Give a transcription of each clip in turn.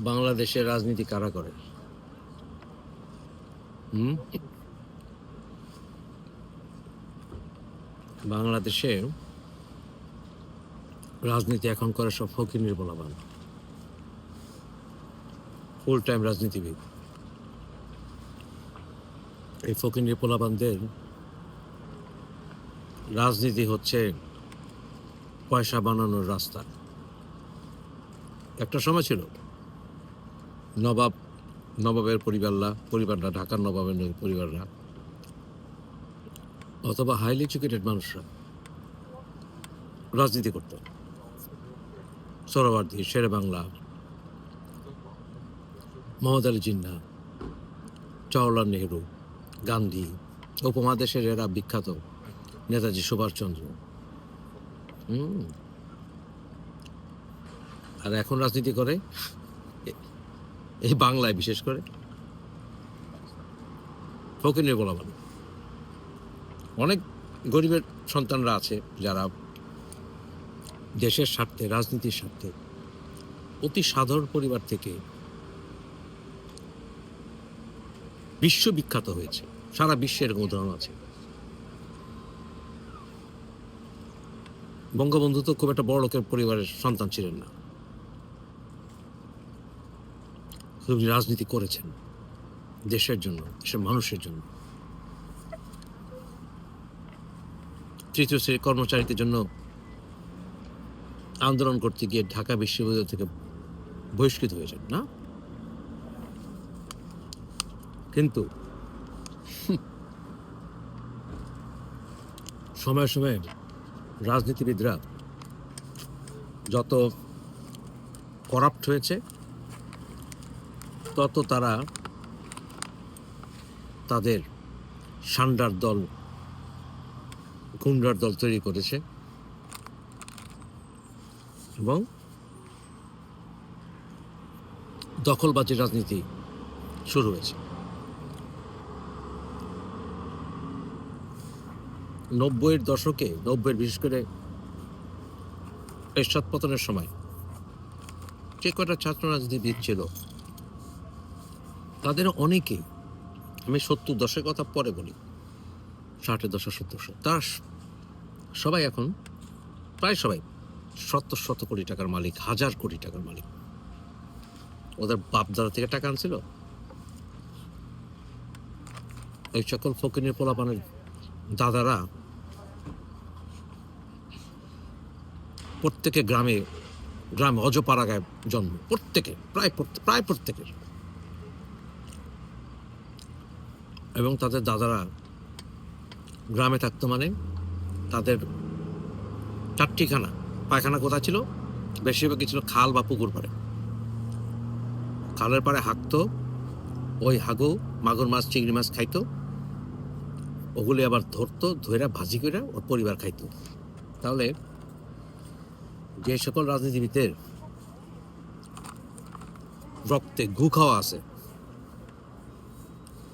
বাংলাদেশের রাজনীতি কারা করে? বাংলাদেশে রাজনীতি এখন করে সব ফকির বলাবান ফুল টাইম রাজনীতিবিদ। এই ফকির পোলাবানদের রাজনীতি হচ্ছে পয়সা বানানোর রাস্তা। একটা সময় ছিল নবাব, নবাবের পরিবাররা পরিবাররা, ঢাকার নবাবের পরিবাররা, অথবা হাইলি এডুকেটেড মানুষরা রাজনীতি করত। সরোয়ার্দী শেরে বাংলা, মোহাম্মদ আলী জিন্না জওয়াহরলাল নেহরু, গান্ধী, উপমহাদেশের এরা বিখ্যাত নেতাজি সুভাষচন্দ্র। আর এখন রাজনীতি করে এই বাংলায় বিশেষ করে? ফকিনের বলা মানে অনেক গরিবের সন্তানরা আছে যারা দেশের স্বার্থে, রাজনীতির স্বার্থে, অতি সাধারণ পরিবার থেকে বিশ্ববিখ্যাত হয়েছে। সারা বিশ্বের এরকম উদাহরণ আছে। বঙ্গবন্ধু তো খুব একটা বড় লোকের পরিবারের সন্তান ছিলেন না। তিনি রাজনীতি করেছেন দেশের জন্য, দেশের মানুষের জন্য। তৃতীয় শ্রেণির কর্মচারীদের জন্য আন্দোলন করতে গিয়ে ঢাকা বিশ্ববিদ্যালয় থেকে বহিষ্কৃত হয়েছেন, না? কিন্তু সময়ে সময়ে রাজনীতিবিদরা যত করাপ্ট হয়েছে তত তারা তাদের সান্ডার দল, গুন্ডার দল তৈরি করেছে। এবং দখলবাজি রাজনীতি শুরু হয়েছে। নব্বইয়ের দশকে, নব্বইয়ের বিশেষ করে এরশাদ পতনের সময় যে কটা ছাত্র রাজনীতিবিদ ছিল তাদের অনেকেই, আমি সত্তর দশের কথা পরে বলি, ষাটের দশক সত্তর দশক তার সবাই এখন, প্রায় সবাই শত শত কোটি টাকার মালিক, হাজার কোটি টাকার মালিক। ওদের বাপদাদা থেকে টাকা আনছিল? এই সকল ফকিনের পোলাপানের দাদারা প্রত্যেকে গ্রামে গ্রামে অজপাড়াগায় জন্ম, প্রত্যেকে, প্রায় প্রায় প্রত্যেকের। এবং তাদের দাদারা গ্রামে থাকতো মানে তাদের চারটিখানা। পায়খানা কোথায় ছিল? বেশিরভাগই ছিল খাল বা পুকুর পাড়ে। খালের পাড়ে হাঁকতো, ওই হাগু মাগুর মাছ, চিংড়ি মাছ খাইতো। ওগুলি আবার ধরতো ধরে ভাজি করে ওর পরিবার খাইতো। তাহলে যে সকল রাজনীতিবিদের রক্তে ঘু খাওয়া আছে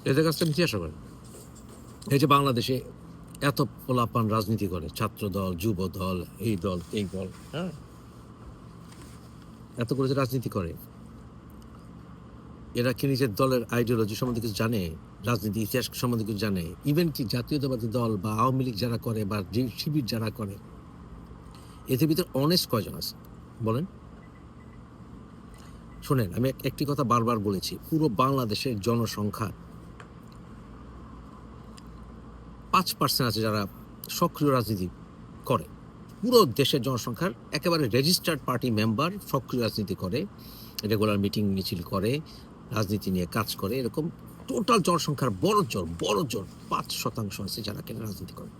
এদের কাছ থেকে জিজ্ঞাসা করেন। এই যে বাংলাদেশে এত পোলাপান রাজনীতি করে ছাত্র দল যুব দল এই দল এই দল হ্যাঁ? এত করে যে রাজনীতি করে। এরা কি নিজের দলের আইডিওলজি সম্বন্ধে কিছু জানে? রাজনীতি, ইতিহাস সম্বন্ধে কিছু জানে? ইভেন কি জাতীয়তাবাদী দল বা আওয়ামী লীগ যারা করে বা শিবির যারা করে, এদের ভিতরে অনেস্ট কয়জন আছে? বলেন। শোনেন, আমি একটি কথা বারবার বলেছি, পুরো বাংলাদেশের জনসংখ্যা পাঁচ পার্সেন্ট আছে যারা সক্রিয় রাজনীতি করে। পুরো দেশের জনসংখ্যার একেবারে রেজিস্টার্ড পার্টি মেম্বার সক্রিয় রাজনীতি করে রেগুলার মিটিং মিছিল করে, রাজনীতি নিয়ে কাজ করে, এরকম টোটাল জনসংখ্যার বড় জোর বড় জোর পাঁচ শতাংশ আছে যারা কেন রাজনীতি করে।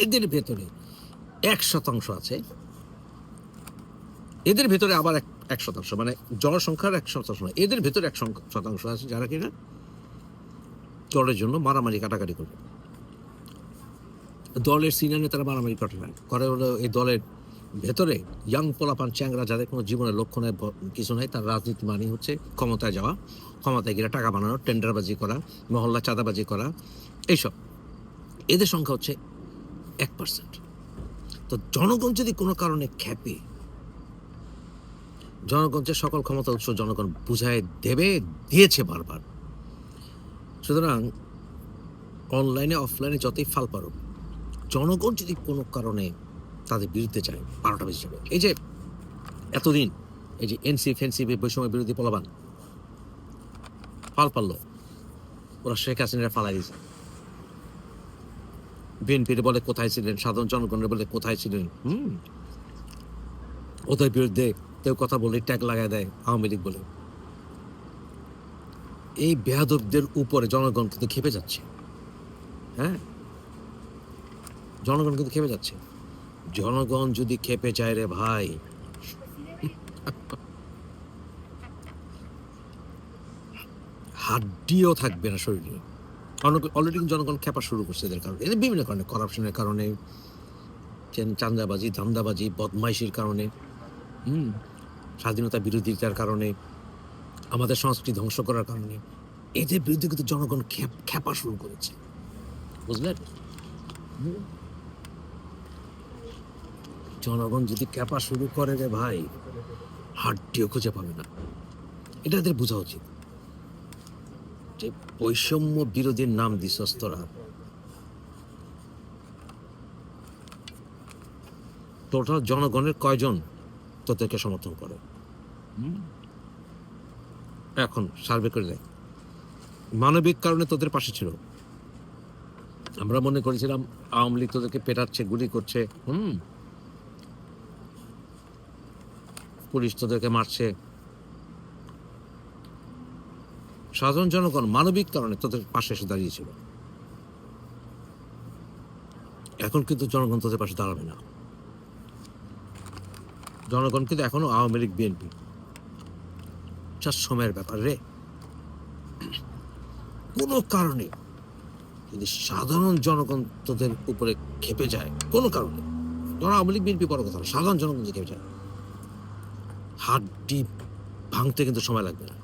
এদের ভেতরে এক শতাংশ আছে। এদের ভেতরে আবার এক এক শতাংশ মানে জনসংখ্যার এক শতাংশ এদের ভেতরে এক শতাংশ আছে যারা কিনা দলের জন্য মারামারি কাটাকাটি করবে। দলের সিনিয়র নেতারা মারামারি করে না। করে হলো এই দলের ভেতরে ইয়াং পোলাপান চ্যাংরা যাদের কোনো জীবনের লক্ষ্য নেই কিছু নাই, তার রাজনীতি মানেই হচ্ছে ক্ষমতায় যাওয়া, ক্ষমতায় গিয়ে টাকা বানানো টেন্ডারবাজি করা, মহল্লা চাঁদাবাজি করা, এইসব। এদের সংখ্যা হচ্ছে এক পার্সেন্ট তো জনগণ যদি কোনো কারণে খ্যাপে, জনগণ যে সকল ক্ষমতা উৎস জনগণ বুঝায় দেবে, দিয়েছে বারবার। সুতরাং অনলাইনে অফলাইনে যতই ফাল পারো জনগণ যদি কোনো কারণে তাদের বিরুদ্ধে যায়, বারোটা বেশি যাবে। এই যে এতদিন, এই যে এনসি ফেন্সি বৈষম্য বিরোধী পলাবান, ফাল পারল। ওরা শেখ হাসিনারা ফালাই দিয়েছে। বিএনপির বলে কোথায় ছিলেন, সাধারণ জনগণের বলে কোথায় ছিলেন? হুম। ওদের বিরুদ্ধে কেউ কথা বলে ট্যাগ লাগায় দেয় আওয়ামী লীগ বলে। এই বেহাদবদের উপরে জনগণ কিন্তু খেপে যাচ্ছে। হ্যাঁ? জনগণ কিন্তু খেপে যাচ্ছে। জনগণ যদি খেপে যায় রে ভাই। হাড্ডিও থাকবে না শরীরে। অলরেডি জনগণ খেপা শুরু করছে এদের কারণে। এদের বিভিন্ন কারণে করাপশনের কারণে, চেন- চাঁদাবাজি, ধান্দাবাজি, বদমাইশির কারণে, হুম, স্বাধীনতা বিরোধিতার কারণে, আমাদের সংস্কৃতি ধ্বংস করার কারণে। এদের বিরুদ্ধে কিন্তু জনগণ খেপ- শুরু করেছে। বুঝলেন। জনগণ যদি ক্যাপা শুরু করে রে ভাই, হাড্ডিও খুঁজে পাবে না। এটা এদের বোঝা উচিত। যে বৈষম্য বিরোধীর নাম দিছস তোরা টোটাল জনগণের কয়জন তোদেরকে সমর্থন করে? এখন সার্ভে করে দেয় মানবিক কারণে তোদের পাশে ছিল। আমরা মনে করেছিলাম আওয়ামী লীগ তোদেরকে পেটাচ্ছে, গুলি করছে। হুম? পুলিশ তোদেরকে মারছে। সাধারণ জনগণ মানবিক কারণে তোদের পাশে এসে দাঁড়িয়েছিল। এখন কিন্তু জনগণ তোদের পাশে দাঁড়াবে না। জনগণ কিন্তু এখনও আওয়ামী লীগ, বিএনপি। চার সময়ের ব্যাপার রে। কোনো কারণে যদি সাধারণ জনগণ তোদের উপরে খেপে যায়, কোনো কারণে। ধরো আওয়ামী লীগ, বিএনপি বড় কথা সাধারণ জনগণ যদি খেপে যায়। হাড্ডি ভাঙতে কিন্তু সময় লাগবে না।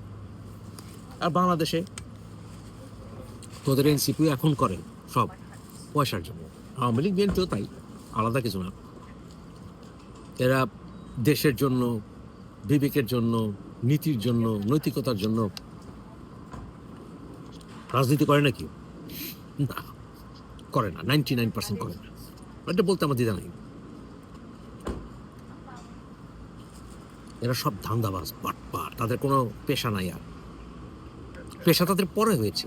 আর বাংলাদেশে তোদের এনসিপি এখন করে সব পয়সার জন্য। আওয়ামী লীগ, বিএনপিও তাই, আলাদা কিছু না। এরা দেশের জন্য, বিবেকের জন্য, নীতির জন্য, নৈতিকতার জন্য রাজনীতি করে নাকি? না, করে না নাইনটি নাইন পার্সেন্ট করে না। এটা বলতে আমার দ্বিধা নেই। এরা সব ধান্দাবাজ, বাটপার, তাদের কোনো পেশা নাই আর। পেশা তাদের পরে হয়েছে।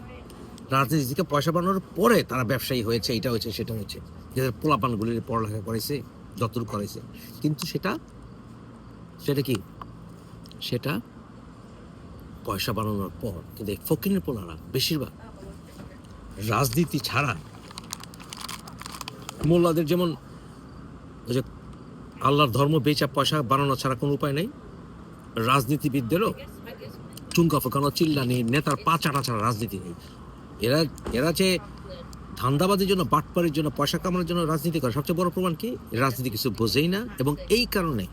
রাজনীতি থেকে পয়সা বানানোর পরে তারা ব্যবসায়ী হয়েছে এটা হয়েছে, সেটা হয়েছে। যাদের পোলাপানগুলির পড়ালেখা করেছে যতটুকু করেছে কিন্তু সেটা সেটা কি? সেটা পয়সা বানানোর পর, কিন্তু এই ফকিনের পোলারা বেশিরভাগ। রাজনীতি ছাড়া মোল্লাদের যেমন ওই যে আল্লাহর ধর্ম বেচা পয়সা বানানো ছাড়া কোনো উপায় নেই রাজনীতিবিদদেরও চুনকা ফোকানো চিল্লানি, নেতার পা চাটা ছাড়া রাজনীতি নেই এরা এরা যে ধান্দাবাদের জন্য বাটপাড়ির জন্য, পয়সা কামানোর জন্য রাজনীতি করে, সবচেয়ে বড় প্রমাণ কি? রাজনীতি কিছু বোঝেই না এবং এই কারণে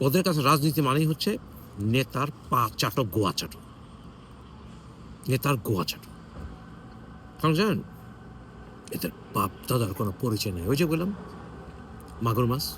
ওদের কাছে রাজনীতি মানেই হচ্ছে নেতার পা চাটো, গোয়া চাটো। নেতার গোয়া চাটো। জানেন, এদের বাপ দাদার কোনো পরিচয় নেই। ওই যে বললাম, মাগুর মাছ।